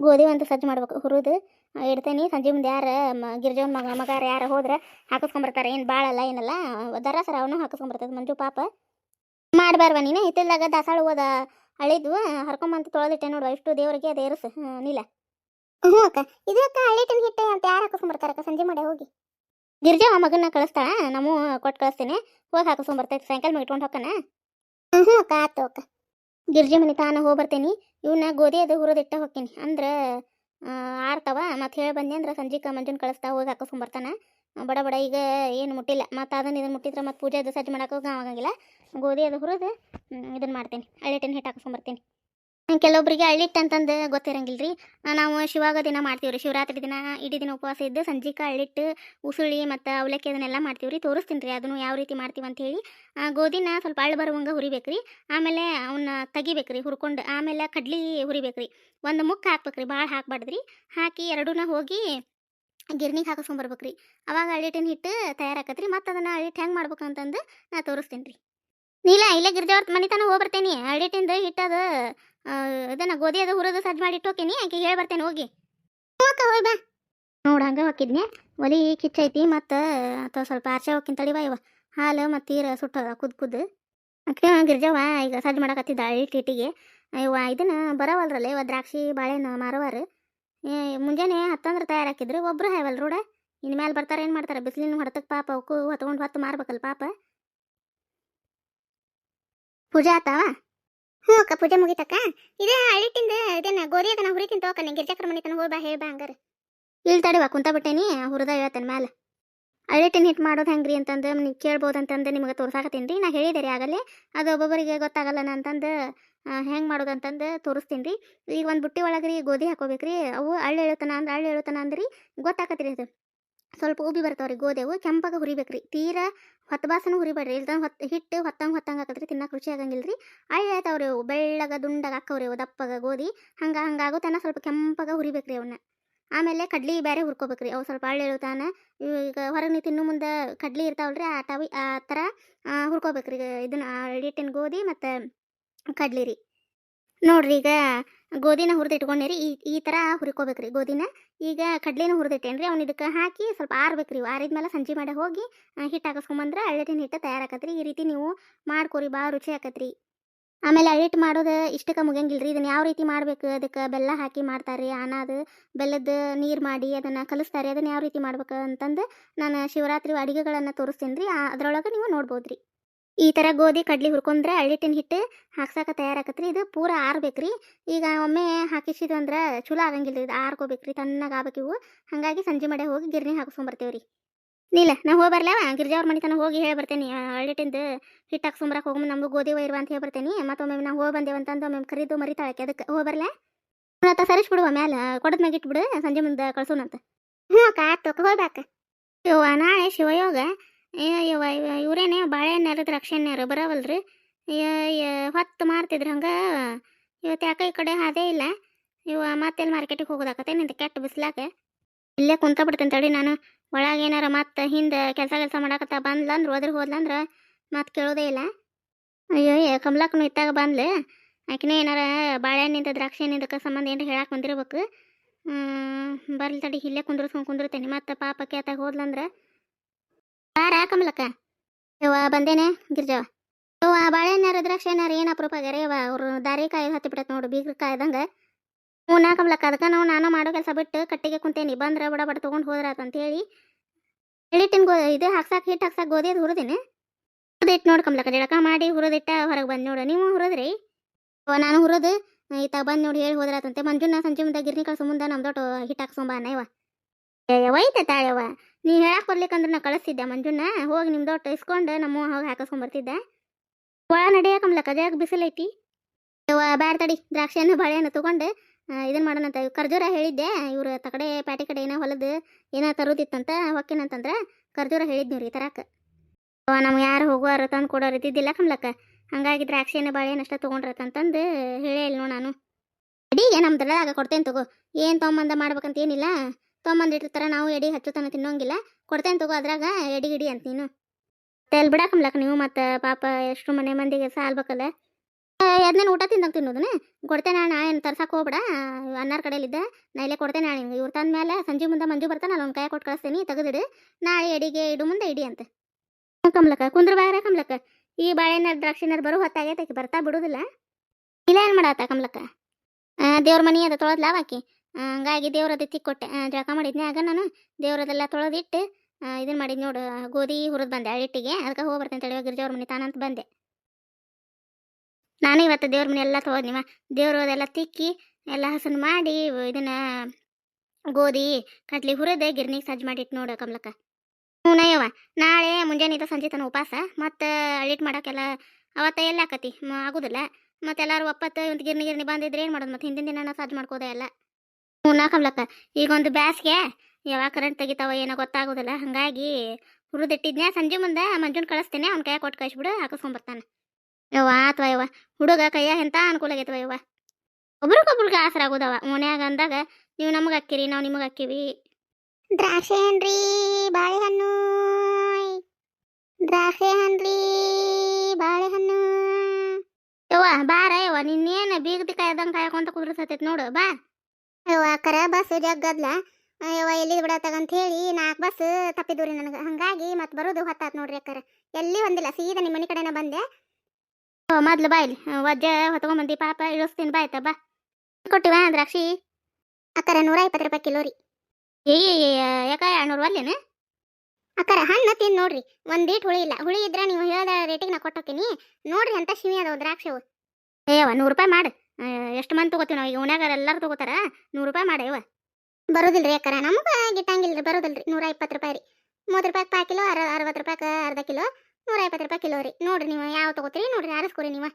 ಗೋಧಿ ಅಂತ ಸಜ್ಜು ಮಾಡ್ಬೇಕು ಹುರಿದು. ಇಡ್ತೇನೆ. ಸಂಜೆ ಮುಂದೆ ಯಾರ ಗಿರ್ಜವನ್ ಮಗ, ಮಗಾರ ಯಾರು ಹೋದ್ರೆ ಹಾಕಿಸ್ಕೊಂಬರ್ತಾರೆ. ಏನು ಭಾಳಲ್ಲ ಏನಲ್ಲ. ದರ ಸರ, ಅವನು ಹಾಕಿಸ್ಕೊಂಬರ್ತದೆ ಮಂಜು ಪಾಪ. ಮಾಡಬಾರ್ವ ನೀನು? ಹಿತ್ತಲ್ದಾಗ ದಾಸಾಳ ಹೋದ ಅಳಿದ್ವು. ಹರ್ಕೊಂಬಂತ ತೊಳೆದಿಟ್ಟೆ ನೋಡುವ ಇಷ್ಟು ದೇವರಿಗೆ ಅದೇ ಏರಿಸು ನೀಲ.
ಹ್ಞೂ ಅಕ್ಕ. ಇದು ಅಕ್ಕ ಹಳ್ಳಿಟ್ಟಿನ ಹಿಟ್ಟೆ ಅಂತ ಯಾರು ಹಾಕಿಸ್ಕೊಂಬರ್ತಾರಕ್ಕ ಸಂಜೆ ಮಾಡಿ ಹೋಗಿ.
ಗಿರ್ಜಾ ಮಗನ ಕಳಿಸ್ತಾಳ. ನಾವು ಕೊಟ್ಟು ಕಳಿಸ್ತೇನೆ. ಹೋಗಿ ಹಾಕಿಸ್ಕೊಂಬರ್ತೈತೆ. ಸಾಯಂಕಾಲ ಮೇಲೆ ಇಟ್ಕೊಂಡು ಹೋಗ್ಕನ
ಹ್ಞೂ ಅಕ್ಕ ಆತು ಅಕ್ಕ.
ಗಿರ್ಜಿ ಮನೆ ತಾನ ಹೋಗಿ ಬರ್ತೀನಿ ಇವನ್ನ ಗೋಧಿ ಅದು ಹುರಿದಿಟ್ಟ ಹೋಗ್ತೀನಿ ಅಂದ್ರೆ ಆರ್ತಾವ. ಮತ್ತು ಹೇಳಿ ಬಂದೆ ಅಂದ್ರೆ ಸಂಜೆಗೆ ಮಂಜುನ ಕಳಿಸ್ತಾ ಹೋಗಿ ಹಾಕಿಸ್ಕೊಂಬರ್ತಾನ ಬಡ ಬಡ ಈಗ ಏನು ಮುಟ್ಟಿಲ್ಲ. ಮತ್ತು ಅದನ್ನ ಇದನ್ನು ಮುಟ್ಟಿದ್ರೆ ಮತ್ತು ಪೂಜೆ ಅದು ಸಜ್ಜು ಮಾಡೋಕೆ ಆಗಂಗಿಲ್ಲ. ಗೋಧಿ ಅದು ಹುರಿದು ಇದನ್ನು ಮಾಡ್ತೀನಿ. ಅಳ್ಳಿಟ್ಟಿನ ಹಿಟ್ಟು ಹಾಕಿಸ್ಕೊಂಬರ್ತೀನಿ ಕೆಲವೊಬ್ಬರಿಗೆ ಅಳ್ಳಿಟ್ಟು ಅಂತಂದು ಗೊತ್ತಿರಂಗಿಲ್ಲ ರೀ ನಾವು ಶಿವಾಗ ದಿನ ಮಾಡ್ತೀವಿ ರೀ ಶಿವರಾತ್ರಿ ದಿನ, ಇಡೀ ದಿನ ಉಪವಾಸ ಇದ್ದು ಸಂಜೆಗೆ ಅಳ್ಳಿಟ್ಟು ಉಸುಳಿ ಮತ್ತು ಅವಲಕ್ಕಿ ಅದನ್ನೆಲ್ಲ ಮಾಡ್ತೀವಿ ರೀ ತೋರಿಸ್ತೀನಿ ರೀ ಅದನ್ನು ಯಾವ ರೀತಿ ಮಾಡ್ತೀವಿ ಅಂಥೇಳಿ ಗೋಧಿನ ಸ್ವಲ್ಪ ಅಳ್ಳು ಬರುವಂಗೆ ಹುರಿಬೇಕು ರೀ ಆಮೇಲೆ ಅವನ್ನ ತೆಗಿಬೇಕು ರೀ ಹುರ್ಕೊಂಡು. ಆಮೇಲೆ ಕಡ್ಲಿ ಹುರಿಬೇಕು ರೀ ಒಂದು ಮುಕ್ಕ ಹಾಕ್ಬೇಕು ರೀ ಭಾಳ ಹಾಕ್ಬಾರ್ದು ರೀ ಹಾಕಿ ಎರಡೂನ ಹೋಗಿ ಗಿರ್ನಿಗೆ ಹಾಕಿಸ್ಕೊಂಬರ್ಬೇಕ್ರಿ. ಅವಾಗ ಅಳ್ಳಿಟ್ಟಿನ ಹಿಟ್ಟು ತಯಾರಾಕತ್ರಿ. ಮತ್ತು ಅದನ್ನು ಅಳ್ಳಿಟ್ಟು ಹೆಂಗೆ ಮಾಡ್ಬೇಕು ಅಂತಂದು ನಾ ತೋರಿಸ್ತೀನಿ ರೀ ನೀಲ ಇಲ್ಲೇ ಗಿರ್ಜಾವ್ರ ಮನೆ ತನಕ ಹೋಗಿ ಬರ್ತೇನೆ. ಹಿಟ್ಟದ ಹಿಟ್ಟದು ಇದನ್ನ ಗೋಧಿ ಅದು, ಹುರಿದು ಸಜ್ಜ ಮಾಡಿ ಇಟ್ಟೋಕೇನಿ. ಆಕೆ ಹೇಳಿ ಬರ್ತೇನೆ, ಹೋಗಿ.
ಹೋಯ್ ಬಾ.
ನೋಡು, ಹಂಗೆ ಹೋಕಿದ್ನಿ ಒಲಿ ಕಿಚ್ಚೈತಿ, ಮತ್ತ ಅಥವಾ ಸ್ವಲ್ಪ ಆರ್ಚೆ ಹೋಗಿನ ತಡಿವ ಇವ. ಹಾಲು ಮತ್ತು ತೀರ ಸುಟ್ಟ, ಕುದ್ ಕುದ್ದು ಅಕ್ಕ ಗಿರ್ಜವ್ವ ಈಗ ಸಜ್ಜು ಮಾಡಕತ್ತಿದ್ದ ಇಟ್ಟಿಗೆ ಇವ ಇದನ್ನ ಬರವಲ್ರಲ್ಲ, ಇವ ದ್ರಾಕ್ಷಿ, ಬಾಳೆಹಣ್ಣು, ಮಾರವಾರ. ಮುಂಜಾನೆ ಹತ್ತಂದ್ರೆ ತಯಾರಾಕಿದ್ರು, ಒಬ್ರು ಹಾಯವಲ್ ರೋಡ ಬರ್ತಾರ ಮೇಲೆ ಬರ್ತಾರೆ ಏನು ಮಾಡ್ತಾರೆ? ಬಿಸಿಲಿನ ಹೊಡೆತಕ್ಕೆ ಪಾಪ ಅವಕ್ಕೂ ಹೊತ್ಕೊಂಡು ಹೊತ್ತು ಮಾರ್ಬೇಕಲ್ಲ ಪಾಪ. ಪೂಜಾ ಆತಾವ?
ಹ್ಞೂ ಅಕ್ಕ, ಪೂಜೆ ಮುಗಿತಕ್ಕ. ಇದೇ ಹಳ್ಳಿಟ್ಟಿಂದ ಇದೇನ ಗೋಧಿ ಅದನ್ನ ಹುರಿತೀನಿ ತೋಕ ನಿಂಗೆ ಗಿರ್ಜಾಕರ ಮನೆ ತನ ಹೋಯ್ ಬಾ, ಹೇಳಿ ಬಾ ಹಂಗಾರ.
ಇಲ್ಲಿ ತಡಿವ ಕುಂತ ಬಿಟ್ಟೇನಿ, ಹುರಿದ ಹೇಳ್ತೇನೆ ಮ್ಯಾಲ. ಅಳ್ಳಿಟ್ಟಿನ ಹಿಟ್ ಮಾಡೋದು ಹೆಂಗ್ರಿ ಅಂತಂದು ನೀವು ಕೇಳ್ಬೋದು ಅಂತಂದು ನಿಮಗೆ ತೋರ್ಸಾಕತ್ತೀನಿ ರೀ. ನಾ ಹೇಳಿದೆ ರೀ ಆಗಲೇ. ಅದು ಒಬ್ಬೊಬ್ಬರಿಗೆ ಗೊತ್ತಾಗಲ್ಲ ಅಂತಂದು ಹೆಂಗೆ ಮಾಡೋದು ಅಂತಂದು ತೋರಿಸ್ತೀನಿ ರೀ. ಈಗ ಒಂದು ಬುಟ್ಟಿ ಒಳಗೆ ರೀ ಗೋಧಿ ಹಾಕೋಬೇಕ್ರಿ ಅವು ಅಳ್ಳು ಹೇಳ್ತಾನ ಅಂದ್ರೆ ಅಳ್ಳು ಹೇಳ್ತಾನ ಅಂದ್ರಿ ಗೊತ್ತಾಕತ್ರಿ ಅದು. ಸ್ವಲ್ಪ ಉಬ್ಬಿ ಬರ್ತಾವ್ರಿ ಗೋಧೆವು ಕೆಂಪಾಗ ಹುರಿಬೇಕ್ರಿ. ತೀರಾ ಹೊತ್ತ ಬಾಸನ ಹುರಿಬೇಡ್ರಿ. ಇಲ್ದ ಹೊತ್ತು, ಹಿಟ್ಟು ಹೊತ್ತಂಗೆ ಹೊತ್ತಂಗೆ ಹಾಕಿದ್ರೆ ತಿನ್ನಕ್ಕೆ ರುಚಿ ಆಗಂಗಿಲ್ಲ ರೀ ಅಳ್ಳು ಹೇಳ್ತಾವ್ರಿ ಅವು, ಬೆಳ್ಳಗ ದುಂಡಗ ಹಾಕವ್ರಿ ಅವು, ದಪ್ಪಗ ಗೋಧಿ ಹಂಗೆ ಹಂಗಾಗೋ ತನ ಸ್ವಲ್ಪ ಕೆಂಪಾಗ ಹುರಿಬೇಕ್ರಿ ಅವನ್ನ ಆಮೇಲೆ ಕಡ್ಲಿ ಬೇರೆ ಹುರ್ಕೋಬೇಕ್ರಿ. ಅವು ಸ್ವಲ್ಪ ಅಳ್ಳು ತಾನ ಈಗ ಹೊರಗೆ ನೀವು ತಿನ್ನು ಮುಂದೆ ಕಡ್ಲಿ ಇರ್ತಾವಲ್ರಿ, ಆ ಟವಿ ಆ ಥರ ಹುರ್ಕೋಬೇಕ್ರಿ. ಇದನ್ನ ಹಿಟ್ಟಿನ ಗೋಧಿ ಮತ್ತು ಕಡ್ಲಿ ರೀ. ನೋಡ್ರಿ ಈಗ ಗೋಧಿನ ಹುರಿದು ಇಟ್ಕೊಂಡಿರಿ, ಈ ಈ ಥರ ಹುರ್ಕೋಬೇಕ್ರಿ ಗೋಧಿನ. ಈಗ ಕಡ್ಲೆನೂ ಹುರಿದಿಟ್ಟೇನ್ರಿ ಅವ್ನ ಇದಕ್ಕೆ ಹಾಕಿ ಸ್ವಲ್ಪ ಆರ್ಬೇಕ್ರಿ ಆರಿದ್ಮೇಲೆ ಸಂಜೆ ಮಾಡಿ ಹೋಗಿ ಹಿಟ್ಟು ಹಾಕಿಸ್ಕೊಂಬಂದ್ರೆ ಅಳ್ಳಿಟ್ಟಿನ ಹಿಟ್ಟು ತಯಾರಾಕತ್ರಿ. ಈ ರೀತಿ ನೀವು ಮಾಡ್ಕೊರಿ ಭಾಳ ರುಚಿ ಆಕತ್ರಿ. ಆಮೇಲೆ ಅಳ್ಳಿಟ್ ಮಾಡೋದು ಇಷ್ಟಕ್ಕೆ ಮುಗಿಯಂಗಿಲ್ಲ ರೀ ಇದನ್ನು ಯಾವ ರೀತಿ ಮಾಡ್ಬೇಕು, ಅದಕ್ಕೆ ಬೆಲ್ಲ ಹಾಕಿ ಮಾಡ್ತಾರೆ ರೀ ಅನಾದು ಬೆಲ್ಲದ ನೀರು ಮಾಡಿ ಅದನ್ನು ಕಲಿಸ್ತಾರೆ ಅದನ್ನು ಯಾವ ರೀತಿ ಮಾಡ್ಬೇಕು ಅಂತಂದು ನಾನು ಶಿವರಾತ್ರಿ ಅಡುಗೆಗಳನ್ನು ತೋರಿಸ್ತೀನಿ ರೀ ಅದರೊಳಗೆ ನೀವು ನೋಡ್ಬೋದು ರೀ ಈ ಥರ ಗೋಧಿ, ಕಡ್ಲಿ ಹುರ್ಕೊಂಡ್ರೆ ಅಳ್ಳಿಟ್ಟಿನ ಹಿಟ್ಟು ಹಾಕ್ಸಕ್ಕೆ ತಯಾರಾಕತ್ರಿ. ಇದು ಪೂರ ಆರ್ಬೇಕ್ರಿ. ಈಗ ಒಮ್ಮೆ ಹಾಕಿಸಿದ್ವಿ ಅಂದ್ರೆ ಚಲೋ ಆಗಂಗಿಲ್ಲ ಇದು ಆರ್ಕೋಬೇಕ್ರಿ ತಣ್ಣಗೆ ಆಗ್ಬೇಕು ಇವು. ಹಾಗಾಗಿ ಸಂಜೆ ಮಡೆ ಹೋಗಿ ಗಿರ್ನಿ ಹಾಕಿಸ್ಕೊಂಬರ್ತೇವೆ ರೀ ನೀಲ ನಾ ಹೋಗಿ ಬರ್ಲವ ಗಿರ್ಜಾವ್ರ ಮನೆ ತನಕ ಹೋಗಿ ಹೇಳಿ ಬರ್ತೇನೆ. ಅಳ್ಳಿಟ್ಟಿಂದ ಹಿಟ್ಟು ಹಾಕ್ಸ್ಕೊಂಬರಕ್ಕೆ ಹೋಗಿ ನಮಗೂ ಗೋಧಿ ಒಯ್ರುವ ಅಂತ ಹೇಳಿ ಬರ್ತೇನೆ. ಮತ್ತೊಮ್ಮೆ ನಾವು ಹೋಗಿ ಬಂದೇವೆ ಅಂತಂದು ಒಮ್ಮೆ ಕರೀದು ಮರಿತಾಳಕ್ಕೆ ಅದಕ್ಕೆ ಹೋಗಿ ಬರ್ಲಾ ಸರಿಸ್ ಸರಿಸ್ಬಿಡುವ ಮ್ಯಾಲ. ಕೊಡದ ಮ್ಯಾಗ ಇಟ್ಬಿಡು. ಸಂಜೆ ಮುಂದೆ ಕಳ್ಸೋಣಂತ.
ಹ್ಞೂ ಅಕ್ಕ ಆತು ಅಕ್ಕ.
ಇವ ನಾಳೆ ಶಿವಯೋಗ. ಏ ಯವ್ವ ಇವ ಇವ್ರೇನೆ ಬಾಳೆಹಣ್ಣಾರು ದ್ರಾಕ್ಷಿಹಣ್ಣಾರು ಬರವಲ್ರಿ? ಹೊತ್ತು ಮಾರ್ತಿದ್ರು ಹಂಗೆ. ಇವತ್ತು ಯಾಕೆ ಈ ಕಡೆ ಹಾದೇ ಇಲ್ಲ. ಇವ ಮತ್ತೆಲ್ಲಿ ಮಾರ್ಕೆಟಿಗೆ ಹೋಗೋದಾಕತ್ತೆ ನಿಂತ ಕೆಟ್ಟ ಬಿಸ್ಲಾಕ ಇಲ್ಲೇ ಕುಂತ ಬಿಡ್ತೇನೆ ತಡಿ ನಾನು. ಒಳಗೆ ಏನಾರ ಮತ್ತೆ ಹಿಂದೆ ಕೆಲಸ ಕೆಲಸ ಮಾಡಾಕತ್ತ ಬಂದ್ಲಂದ್ರೆ, ಹೋದ್ರೆ ಹೋದ್ಲಂದ್ರೆ ಮತ್ತೆ ಕೇಳೋದೇ ಇಲ್ಲ. ಅಯ್ಯೋ ಕಮಲಕ್ಕನು ಇತ್ತಾಗ ಬಂದ್ಲು. ಆಕಿನೇ ಏನಾರ ಬಾಳೆಹಣ್ಣಿಂದ ದ್ರಾಕ್ಷಿ ಹಣ್ಣಿಂದಕ್ಕೆ ಸಂಬಂಧ ಏನಾರ ಹೇಳಕ್ಕೆ ಬಂದಿರ್ಬೇಕು. ಬರ್ಲಿ ತಡಿ, ಇಲ್ಲೇ ಕುಂದ್ರಸ್ಕೊಂಡು ಕುಂದಿರ್ತೇನೆ. ಮತ್ತೆ ಪಾಪಕ್ಕೆ ಆತಾಗ ಹೋದ್ಲಂದ್ರೆ ಬಾರ ಕಮಲಕ್ಕ. ಯವ್ವ ಬಂದೇನೆ ಗಿರ್ಜವ ಯವ್ವ ಬಾಳೆಹಣ್ಣಾರ ದ್ರಾಕ್ಷಿ ಏನಾರ ಏನು ಅಪರೂಪ ಆಗ್ಯಾರ ಯವ್ವ? ಅವ್ರು ದಾರಿ ಕಾಯ್ದು ಹತ್ತಿ ಬಿಡತ್ ನೋಡು, ಬೀಗ್ರ ಕಾಯ್ದಂಗ. ಹ್ಞೂ ನಾ ಕಮಲಕ್ಕ, ಅದಕ್ಕೆ ನಾವು, ನಾನು ಮಾಡೋ ಕೆಲಸ ಬಿಟ್ಟು ಕಟ್ಟಿಗೆ ಕುಂತೇನಿ, ಬಂದ್ರೆ ಬಡ ಬಡ ತೊಗೊಂಡು ಹೋದ್ರಾತ ಅಂತೇಳಿ. ಹೇಳಿಟ್ಟಿನ ಗೋ, ಇದು ಹಾಕ್ಸಾಕ ಹಿಟ್ಟು ಹಾಕ್ಸಾಕ ಗೋಧಿ ಅದು ಹುರಿದಿನಿ. ಹುರಿದಿಟ್ಟು ನೋಡ್ ಕಮಲಕ್ಕ, ಜಳಕ ಮಾಡಿ ಹುರಿದಿಟ್ಟ ಹೊರಗೆ ಬಂದು ನೋಡು. ನೀವು ಹುರಿದ್ರಿ? ನಾನು ಹುರಿದು, ಈತ ಬಂದು ನೋಡಿ ಹೇಳಿ ಹೋದ್ರಾತಂತೆ. ಮಂಜುನ ಸಂಜೆ ಮುಂದೆ ಗಿರ್ನಿ ಕಳ್ಸೋ, ಮುಂದೆ ನಮ್ದೊಟ್ಟು ಹಿಟ್ಟು ಹಾಕ್ಸೊಂಬ ಅನ್ನ ಇವ ಒಯ್ತೆ ತಾಳವ ನೀ ಹೇಳಕ್ ಬರ್ಲಿಕ್ಕಂದ್ರೆ ನಾ ಕಳಿಸ್ತಿದ್ದೆ ಮಂಜುನ. ಹೋಗಿ ನಿಮ್ದು ಇಸ್ಕೊಂಡು ನಮ್ಮ ಹೋಗಿ ಹಾಕಿಸ್ಕೊಂಬರ್ತಿದ್ದೆ ಒಳ ನಡೆಯ ಕಮ್ಲಕ್ಕ ಜಗ ಬಿಸಿಲೈತಿ ಬ್ಯಾಡ ತಡಿ, ದ್ರಾಕ್ಷಿಯನ್ನು, ಬಾಳೆಹಣ್ಣು ತಗೊಂಡು ಇದನ್ನ ಮಾಡೋಣಂತ ಖರ್ಜೂರ ಹೇಳಿದ್ದೆ. ಇವರು ತಕಡೆ ಪ್ಯಾಟಿ ಕಡೆ ಏನೋ ಹೊಲದ ಏನೋ ತರೋದಿತ್ತಂತ, ಹೊಕ್ಕೇನಂತಂದ್ರೆ ಖರ್ಜೂರ ಹೇಳಿದ್ನಿ ರೀ ತರಾಕ. ಅವ ನಮ್ಗೆ ಯಾರು ಹೋಗುವಾರ ತಂದು ಕೊಡೋರು ಇದ್ದಿದ್ದಿಲ್ಲ ಕಮ್ಲಕ್ಕ. ಹಂಗಾಗಿ ದ್ರಾಕ್ಷಿಯನ್ನು, ಬಾಳೆಹಣ್ಣು ಅಷ್ಟ ತೊಗೊಂಡ್ರತಂತಂದು ಹೇಳೇ ಇಲ್ಲ ನಾನು. ಅಡಿಗೆ ನಮ್ಮ ದಡದಾಗ ಕೊಡ್ತೇನೆ ತಗೋ. ಏನು ತೊಗೊಂಬಂದ ಮಾಡ್ಬೇಕಂತ ಏನಿಲ್ಲ. ತೊಗೊಂಬಂದಿಟ್ಟಿರ್ತಾರ ನಾವು ಎಡಿ ಹಚ್ಚುತ್ತಾನ ತಿನ್ನೋಂಗಿಲ್ಲ. ಕೊಡ್ತೇನೆ ತಗೋ ಅದ್ರಾಗ ಎಡಿ ಗಿಡಿ ಅಂತ ನೀನು. ತೆಲ್ ಬಿಡಾಕಮ್ಲಕ್ಕ ನೀವು ಮತ್ತೆ ಪಾಪ ಎಷ್ಟು ಮನೆ ಮಂದಿಗೆ ಸಾಲ್ಬೇಕಲ್ಲ. ಎದ್ನೇನು ಊಟ ತಿಂದಂಗೆ ತಿನ್ನೋದನ್ನ ಕೊಡ್ತೇನೆ ಅಣ್ಣ ಏನು ತರ್ಸಕ್ಕೆ ಹೋಗ್ಬೇಡ. ಅನ್ನಾರ ಕಡೆಯಲ್ಲಿದ್ದ ನಾ ಇಲ್ಲೇ ಕೊಡ್ತೇನೆ ನಾಳೆ ನಿಮ್ಗೆ ಇವ್ರು ತಂದ ಮೇಲೆ ಸಂಜೆ ಮುಂದೆ ಮಂಜು ಬರ್ತಾನೆ ಅಲ್ಲಿ ಒಂದು ಕೈ ಕೊಟ್ಟು ಕಳಿಸ್ತೀನಿ ತೆಗೆದಿಡು. ನಾಳೆ ಎಡಿಗೆ ಇಡು ಮುಂದೆ ಇಡಿ ಅಂತ. ಕಮ್ಲಕ್ಕ ಕುಂದ್ರ ಬಾರ ಕಮ್ಲಕ್ಕ. ಈ ಬಾಳೆಹಣ್ಣು ದ್ರಾಕ್ಷಿನಾರು ಬರೋ ಹೊತ್ತಾಗೈತೆ ಬರ್ತಾ ಬಿಡುದಿಲ್ಲ. ಇಲ್ಲ ಏನು ಮಾಡತ್ತ ಕಮ್ಲಕ್ಕ? ದೇವ್ರ ಮನೆ ಅದ ತೊಳೆದ್ಲ ಆಕಿ. ಆ, ಹಂಗಾಗಿ ದೇವ್ರದ್ದು ತಿಕ್ಕೊಟ್ಟೆ ಜಳಕ ಮಾಡಿದ್ನೆ. ಆಗ ನಾನು ದೇವ್ರದೆಲ್ಲ ತೊಳೆದಿಟ್ಟು ಇದನ್ನ ಮಾಡಿದ್ ನೋಡು ಗೋಧಿ ಹುರಿದು ಬಂದೆ ಅಳಿಟ್ಟಿಗೆ ಅದಕ್ಕೆ ಹೋಗಿ ಬರ್ತೇನೆ ತಡೆಯೋ ಗಿರ್ಜವ್ರ ಮನೆ ತಾನಂತ ಬಂದೆ. ನಾನು ಇವತ್ತು ದೇವ್ರ ಮನೆ ಎಲ್ಲ ತೊಳೆದ್ನಿವ ದೇವ್ರು ಅದೆಲ್ಲ ತಿಕ್ಕಿ, ಎಲ್ಲ ಹಸನ್ ಮಾಡಿ ಇದನ್ನ ಗೋಧಿ, ಕಡ್ಲಿ ಹುರಿದೆ ಗಿರ್ನಿಗೆ ಸಜ್ಜು ಮಾಡಿಟ್ಟು ನೋಡು ಕಮಲಕ್ಕ. ಹ್ಞೂ ನಯ್ಯವ್ವ. ನಾಳೆ ಮುಂಜಾನೆ ಇದ್ದ ಸಂಜೆ ತನ ಉಪವಾಸ ಮತ್ತು ಅಳಿಟ್ ಮಾಡೋಕ್ಕೆಲ್ಲ ಅವತ್ತ ಎಲ್ಲ ಆಕತಿ. ಆಗುದಿಲ್ಲ. ಮತ್ತೆ ಎಲ್ಲಾರು ಒಪ್ಪತ್ತು, ಇವತ್ತು ಗಿರ್ನಿ ಗಿರ್ನಿ ಬಂದಿದ್ರೆ ಏನು ಮಾಡೋದು? ಮತ್ತೆ ಹಿಂದಿನ ದಿನ ಸಜ್ಜ ಮಾಡ್ಕೋದೆ ಎಲ್ಲ. ಹ್ಞೂ ಕಮ್ಲಕ್ಕ ಈಗ ಒಂದು ಬ್ಯಾಸ್ಗೆ, ಯಾವಾಗ ಕರೆಂಟ್ ತೆಗಿತಾವ ಏನೋ ಗೊತ್ತಾಗೋದಿಲ್ಲ. ಹಾಗಾಗಿ ಹುರಿದಿಟ್ಟಿದ್ನೆ ಸಂಜೆ ಮುಂದೆ, ಮಂಜುನ್ ಕಳಿಸ್ತೇನೆ, ಅವ್ನ ಕೈ ಕೊಟ್ಟು ಕಳಿಸ್ಬಿಡು ಹಾಕಿಸ್ಕೊಂಬರ್ತಾನೆ ಯವ್ವ ಅಥವಾ ಯವ್ವ. ಹುಡುಗ ಕೈಯ ಎಂತ ಅನುಕೂಲ ಆಗೈತವ ಯವ್ವ. ಒಬ್ರಿಗೊಬ್ರಿಗೆ ಆಸರ ಆಗೋದವ. ಮನ್ಯಾಗ ಅಂದಾಗ ನೀವು ನಮಗೆ ಅಕ್ಕಿರಿ, ನಾವು ನಿಮಗೆ ಅಕ್ಕಿವಿ.
ದ್ರಾಕ್ಷಿ ಹಣ್ಣ್ರಿ ಬಾಳೆಹಣ್ಣು ದ್ರಾಕ್ಷಿ ಹಣ್ಣ್ರಿ ಬಾಳೆಹಣ್ಣು
ಯವ್ವ, ಬಾರ, ಯವ್ವ. ನಿನ್ನೇನು ಬೀಗದಿ ಕಾಯ್ದಂಗೆ ಕಾಯ್ಕೊಂತ ಕುದುರ್ಸತೈತಿ ನೋಡು, ಬಾ.
ಅಯ್ಯೋ ಕರ ಬಸ್ ಜಗ್ಗದ್ಲ ಅಯ್ಯವ ಎಲ್ಲಿದ್ ಬಿಡತ್ತಾಗಂತ ಹೇಳಿ ನಾಲ್ಕು ಬಸ್ ತಪ್ಪಿದ್ರಿ ನನಗೆ. ಹಂಗಾಗಿ ಮತ್ತೆ ಬರೋದು ಹೊತ್ತಾತ್ ನೋಡ್ರಿ ಅಕ್ಕರ. ಎಲ್ಲಿ ಒಂದಿಲ್ಲ ಸೀದಾ ನಿಮ್ಮ ಮನೆ ಕಡೆನ ಬಂದೆ.
ಓ, ಮೊದ್ಲು ಬಾಯ್ಲಿ ವಜ್ಜ ಹೊತ್ಕೊಂಬಂದಿ ಪಾಪ ಇಳಿಸ್ತೀನಿ ಬಾಯ್ತ ಬಾ. ಕೊಟ್ಟಿವ ದ್ರಾಕ್ಷಿ?
ಅಕ್ಕರ ನೂರ ಇಪ್ಪತ್ತು ರೂಪಾಯಿ ಕಿಲೋ ರೀ.
ಏ ಯಾಕ ಎರಡ್ನೂರು ಅಲ್ಲೇನು?
ಅಕ್ಕರ ಹಣ್ಣು ತಿಂದು ನೋಡ್ರಿ, ಒಂದೀಟ್ ಹುಳಿ ಇಲ್ಲ. ಹುಳಿ ಇದ್ರೆ ನೀವು ಹೇಳ್ದ ರೇಟಿಗೆ ನಾ ಕೊಟ್ಟೋಕಿನಿ. ನೋಡ್ರಿ ಅಂತ ಶಿವಿ ಅದಾವ ದ್ರಾಕ್ಷಿ
ಏಯವ್ವ ನೂರು ರೂಪಾಯಿ ಮಾಡು. ಎಷ್ಟು ಮಂದಿ ತಗೋತೀವಿ ನಾವು? ಈಗ ಉಣ್ಯಾಗ ಎಲ್ಲರೂ ತಗೋತಾರ? ನೂರು ರೂಪಾಯಿ ಮಾಡೇವ ಬರೋದಿಲ್ಲ
ರೀ ಅಕ್ಕರ ನಮ್ಗೆ ಬರೋದಿಲ್ಲ ರೀ ನೂರ ಇಪ್ಪತ್ತು ರೂಪಾಯಿ ರೀ. ಮೂವತ್ತು ರೂಪಾಯಿ ಪಾ ಕಿಲೋ, ಅರ, ಅರವತ್ತು ರೂಪಾಯಿ ಅರ್ಧ ಕಿಲೋ, ನೂರ ಇಪ್ಪತ್ತು ರೂಪಾಯಿ ಕಿಲೋ ರೀ. ನೋಡ್ರಿ ನೀವು ಯಾವ ತಗೋತೀರಿ, ನೋಡ್ರಿ ಆರಿಸ್ಕೊರಿ ನೀವು.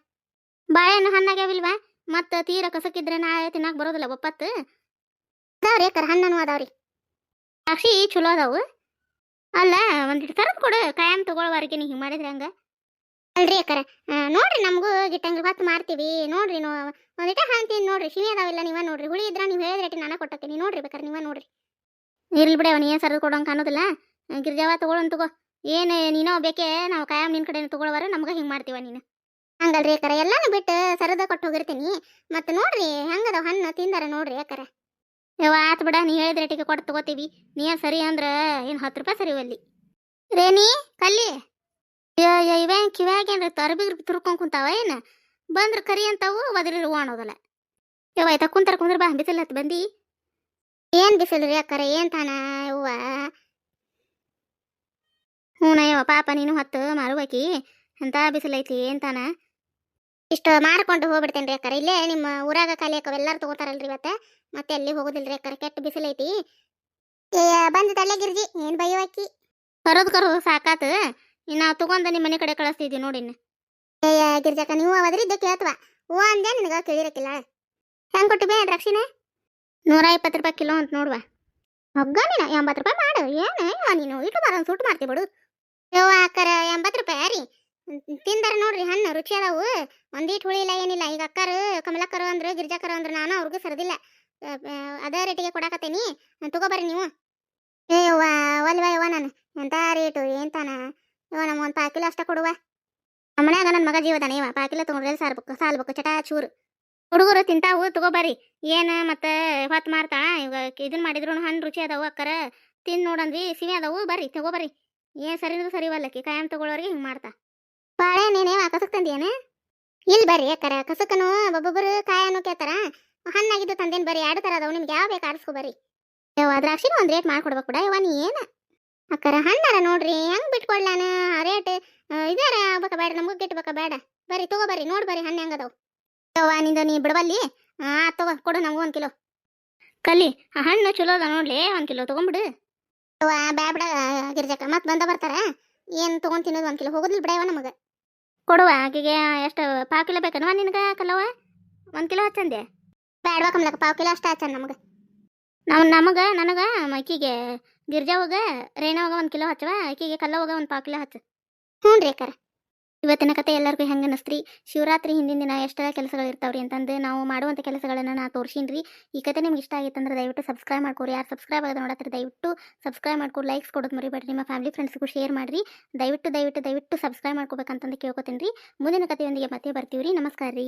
ಬಾಳೆಹಣ್ಣು ಹಣ್ಣಾಗ್ಯಾವಿಲ್ವಾ? ಮತ್ತು ತೀರ ಕಸಕ್ಕಿದ್ರೆ ನಾಳೆ ತಿನ್ನಕ್ಕೆ ಬರೋದಿಲ್ಲ, ಒಪ್ಪತ್ತು.
ಅದಾವ್ರಿ ಅಕ್ಕರ ಅದಾವ ಅದಾವ್ರಿ
ಅಕ್ಷಿ ಚಲೋ ಅದಾವು. ಅಲ್ಲ ಒಂದಿಟ್ಟು ತರದ್ ಕೊಡು, ಕಾಯಂ ತಗೊಳ್ವಾರಿಗೆ ನೀವು ಹಿಂಗೆ ಮಾಡಿದ್ರೆ ಹಂಗೆ.
ಅಲ್ರಿ ಅಕ್ಕರ. ನೋಡ್ರಿ ನಮಗೂ ಗಿಟ್ಟಂಗಿ ಹೊತ್ತು ಮಾರ್ತೀವಿ ನೋಡ್ರಿ ನೋ, ಒಂದಿಟ ಹಾಂತೀನಿ ನೋಡ್ರಿ. ಶಿವಿ ಅದಾವಿಲ್ಲ, ನೀವ ನೋಡ್ರಿ. ಹುಳಿ ಇದ್ರ ನೀವು ಹೇಳಿದ ನಾನು ಕೊಟ್ಟೋಕಿನಿ ನೋಡ್ರಿ ಬೇಕಾರೆ ನೀವ ನೋಡ್ರಿ.
ಇರ್ಲಿ ಬಿಡಿ ಅವನು ಏನು ಸರದ್ ಕೊಡೋಂಗೆ ಕಾಣೋದಿಲ್ಲ. ಗಿರ್ಜಾವ ತಗೊಳ್ಳೋನ್ ತಗೋ. ಏನು, ನೀನೋ ಬೇಕೇ, ನಾವು ಕಾಯಂ ನಿನ್ನ ಕಡೆ ತಗೊಳ್ವಾರ ನಮ್ಗೆ ಹಿಂಗೆ ಮಾಡ್ತೀವ ನೀನು.
ಹಂಗಲ್ರಿ ಅಕ್ಕರ. ಎಲ್ಲಾನು ಬಿಟ್ಟು ಸರದ ಕೊಟ್ಟು ಹೋಗಿರ್ತೀನಿ. ಮತ್ತೆ ನೋಡ್ರಿ ಹೆಂಗದ ಹಣ್ಣು ತಿಂದಾರ ನೋಡ್ರಿ ಅಕ್ಕರ.
ಯವ್ವ, ಆತ್ ಬಿಡ. ನೀ ಹೇಳಿದ ರೇಟಿಗೆ ಕೊಟ್ಟು ತಗೋತೀವಿ. ನೀ ಸರಿ ಅಂದ್ರೆ, ಏನು ಹತ್ತು ರೂಪಾಯಿ ಸರಿ ಅಲ್ಲಿ ರೇನಿ ಕಲ್ಲಿ. ಇವೇ ಕಿವ್ಯಾಗ ಏನ್ರ ತರಬಿಗ್ ತುರ್ಕೊಂಡ್ ಕುಂತಾವ, ಏನ್? ಬಂದ್ರ ಕರಿ ಅಂತಾವು ಒದರಿ ಓಣೋದಲ್ಲ ಯವ್ವ ಆಯ್ತಾ ಕುಂತಾರ ಕುಂದ್ರ ಬಾ, ಬಿಸಿಲ್ ಹತ್ತು ಬಂದಿ.
ಏನ್ ಬಿಸಿಲ್ರಿ ಅಕ್ಕರ, ಏನ್ ತಾನ ಯವ್ವ?
ಹ್ಞೂ ಯವ್ವ, ಪಾಪ ನೀನು ಹತ್ತು ಮಾರುವಾಕಿ ಅಂತ ಬಿಸಿಲೈತಿ ಏನ್ ತಾನ?
ಇಷ್ಟ ಮಾರ್ಕೊಂಡು ಹೋಗ್ಬಿಡ್ತೇನ್ರಿ ಅಕ್ಕರ, ಇಲ್ಲೇ ನಿಮ್ಮ ಊರಾಗ ಖಾಲಿ ಅಕ್ಕವ ಎಲ್ಲಾರು ತಗೋತಾರಲ್ರಿ ಇವತ್ತ? ಮತ್ತೆ ಅಲ್ಲಿ ಹೋಗೋದಿಲ್ರಿ ಅಕ್ಕರ, ಕೆಟ್ಟ ಬಿಸಿಲೈತಿ ಬಂದ್ ತಲೆ ಗಿರ್ಜಿ, ಏನ್ ಬೈಯವಾಕಿ
ಕರೋದು ಕರೋದು ಸಾಕಾತು. ಇನ್ನು ತಗೊಂಡ ನಿಮ್ಮ ಮನೆ ಕಡೆ ಕಳಿಸ್ತಿದ್ವಿ ನೋಡಿ ಇನ್ನು.
ಗಿರ್ಜಾಕ ನೀವು ಅವದ್ರಿದ್ದ ಕೇಳ್ತವ. ಹೂವ ಅಂದೆ, ನಿನಗ ಕೇಳಿರಕ್ಕಿಲ್ಲ ಹೆಂಗ್ ಕೊಟ್ಟು ಬೇ ದ್ರಾಕ್ಷಿನ?
ನೂರ ಇಪ್ಪತ್ತು ರೂಪಾಯಿ ಕಿಲೋ ಅಂತ ನೋಡುವ.
ಹಗ್ಗ ನೀನು, ಎಂಬತ್ತು ರೂಪಾಯಿ ಮಾಡು. ಏನು ನೀನು ಇಟ್ಟು ಬಾರ ಸೂಟ್ ಮಾಡ್ತಿ ಬಿಡು. ಯವ್ವ ಅಕ್ಕರ ಎಂಬತ್ತು ರೂಪಾಯಿ ರೀ ತಿಂದಾರ ನೋಡ್ರಿ, ಹಣ್ಣು ರುಚಿ ಅದಾವು. ಒಂದೀಟ್ ಹುಳಿ ಇಲ್ಲ, ಏನಿಲ್ಲ. ಈಗ ಅಕ್ಕರು, ಕಮಲಕ್ಕರು ಅಂದ್ರೆ ಗಿರ್ಜಾಕರು ಅಂದ್ರೆ, ನಾನು ಅವ್ರಿಗೂ ಸರದಿಲ್ಲ. ಅದೇ ರೇಟಿಗೆ ಕೊಡಾಕತ್ತೇನಿ. ತಗೋಬರ್ರಿ ನೀವು. ಏ, ಯವ್ವ, ಒಲ್ವ ಯವ್ವ ನಾನು. ಎಂತ ರೇಟು ಏನ್ತಾನ ಯವ್ವ ನಮ್ಮ ಒಂದು ಪಾಕಿಲ ಕಿಲೋ ಅಷ್ಟ ಕೊಡುವ.
ನಮ್ಮ ಮನ್ಯಾಗ ನನ್ನ ಮಗ ಜೀವದಾನ ಇವ. ಪಾಕಿಲ ತೊಗೊಂಡ್ರೆ ಸಾರ್ಬೇಕು ಸಾಲ್ಬೇಕು ಚಟಾ ಚೂರು. ಹುಡುಗರು ತಿಂತಾವು ತಗೋಬರ್ರಿ ಏನ ಮತ್ತೆ ಹೊತ್ತು ಮಾರ್ತಾ? ಇವಾಗ ಇದನ್ನ ಮಾಡಿದ್ರು ಹಣ್ಣು ರುಚಿ ಅದಾವು ಅಕ್ಕರ. ತಿನ್ ನೋಡಂದ್ವಿ ಸಿಹಿ ಅದಾವು, ಬರ್ರಿ ತಗೋಬರ್ರಿ ಸರಿ ವಲ್ಲಕ್ಕಿ ಕಾಯಂ ತಗೊಳ್ಳೋರಿಗೆ ಹಿಂಗೆ ಮಾಡ್ತಾ.
ಬಾಳೆ ನೀನೇವ ಕಸಕ್ ತಂದಿಯೇನ? ಇಲ್ಲಿ ಬರ್ರಿ ಅಕ್ಕರ, ಕಸಕನು ಒಬ್ಬೊಬ್ಬರು ಕಾಯನು ಕೇಳ್ತಾರ. ಹಣ್ಣಾಗಿದ್ದು ತಂದೇನ್ ಬರ್ರಿ, ಎರಡು ತರ ಅದಾವು. ನಿಮ್ಗೆ ಯಾವ ಬೇಕು ಆರಿಸ್ಕೊ ಬರ್ರಿ.
ಯವ್ವ, ದ್ರಾಕ್ಷಿನ ಒಂದು ರೇಟ್ ಮಾಡ್ಕೊಡ್ಬೇಕು ಕೂಡ ಯವ್ವ, ನೀ ಏನು?
ಅಕ್ಕರ ಹಣ್ಣಾರ ನೋಡ್ರಿ, ಹೆಂಗ್ ಬಿಟ್ಕೊಡ್ಲಾನ? ರೇಟ್ ಇದಾರ ಆಗ್ಬೇಕ ಬೇಡ ನಮಗೂ ಗಿಟ್ಬೇಕ ಬೇಡ ಬರ್ರಿ, ತಗೋ ಬರ್ರಿ, ನೋಡ್ ಬರ್ರಿ, ಹಣ್ಣು ಹೆಂಗದವ್. ತವ ನಿಂದ ನೀ ಬಿಡವಲ್ಲಿ? ಆ, ತಗೋ, ಕೊಡು ನಮಗೂ ಒಂದ್ ಕಿಲೋ.
ಕಲಿ ಆ ಹಣ್ಣು ಚಲೋ ಅದ ನೋಡ್ಲಿ, ಒಂದ್ ಕಿಲೋ ತೊಗೊಂಬಿಡು.
ತವ ಬ್ಯಾಡ ಗಿರ್ಜಕ್ಕ ಮತ್ ಬಂದ ಬರ್ತಾರ? ಏನ್ ತಗೊಂಡ್ ತಿನ್ನೋದು ಒಂದ್ ಕಿಲೋ ಹೋಗೋದಿಲ್ಲ ಬಿಡವ ನಮಗ.
ಕೊಡುವ, ಆಕೆಗೆ ಎಷ್ಟು, ಪಾವ್ ಕಿಲೋ ಬೇಕನ್ವ ನಿನಗ ಕಲ್ಲವ ಒಂದ್ ಕಿಲೋ ಹಚ್ಚಂದೆ.
ಬ್ಯಾಡ್ವಾ ಕಮ್ಲಕ್ಕ, ಪಾವ್ ಕಿಲೋ ಅಷ್ಟ ಹಚ್ಚನ್ ನಮಗ.
ನಾವು ನಮಗೆ, ನನಗೆ ಆಕಿಗೆ ಗಿರ್ಜಾವಾಗ ರೇಣಾವಾಗ ಒಂದು ಕಿಲೋ ಹಚ್ಚವ ಆಕಿಗೆ ಹೋಗ ಒಂದು ಪಾ ಕಿಲೋ ಹಚ್ಚ.
ಹ್ಞೂ ರೀ ಅಕ್ಕಾರ.
ಇವತ್ತಿನ ಕತೆ ಎಲ್ಲರಿಗೂ ಹೆಂಗೆ ಅನ್ನಿಸ್ತ್ರಿ ಶಿವರಾತ್ರಿ ಹಿಂದಿನ ದಿನ ಎಷ್ಟೆಲ್ಲ ಕೆಲಸಗಳು ಇರ್ತಾವ್ರಿ ಅಂತಂದು ನಾವು ಮಾಡುವಂಥ ಕೆಲಸಗಳನ್ನು ನಾ ತೋರ್ಸೀನಿ ಈ ಕತೆ ನಿಮ್ಗೆ ಇಷ್ಟ ಆಗಿತ್ತು ಅಂದ್ರೆ ದಯವಿಟ್ಟು ಸಬ್ಸ್ಕ್ರೈಬ್ ಮಾಡ್ಕೊರಿ. ಯಾರು ಸಬ್ಸ್ಕ್ರೈಬ್ ಆಗೋದು ನೋಡತ್ರಿ, ದಯವಿಟ್ಟು ಸಬ್ಸ್ಕ್ರೈಬ್ ಮಾಡ್ಕೊರಿ ಲೈಕ್ಸ್ ಕೊಡೋದು ಮರಿಬೇಡ್ರಿ. ನಿಮ್ಮ ಫ್ಯಾಮಿಲಿ ಫ್ರೆಂಡ್ಸ್ಗೂ ಶೇರ್ ಮಾಡಿರಿ. ದಯವಿಟ್ಟು ದಯವಿಟ್ಟು ದಯವಿಟ್ಟು ಸಬ್ಸ್ಕ್ರೈಬ್ ಮಾಡ್ಕೋಬೇಕಂತಂದು ಕೇಳ್ಕೊತೀನಿ ರೀ ಮುಂದಿನ ಕಥೆಯೊಂದಿಗೆ ಮತ್ತೆ ಬರ್ತೀವಿ ರೀ ನಮಸ್ಕಾರ ರೀ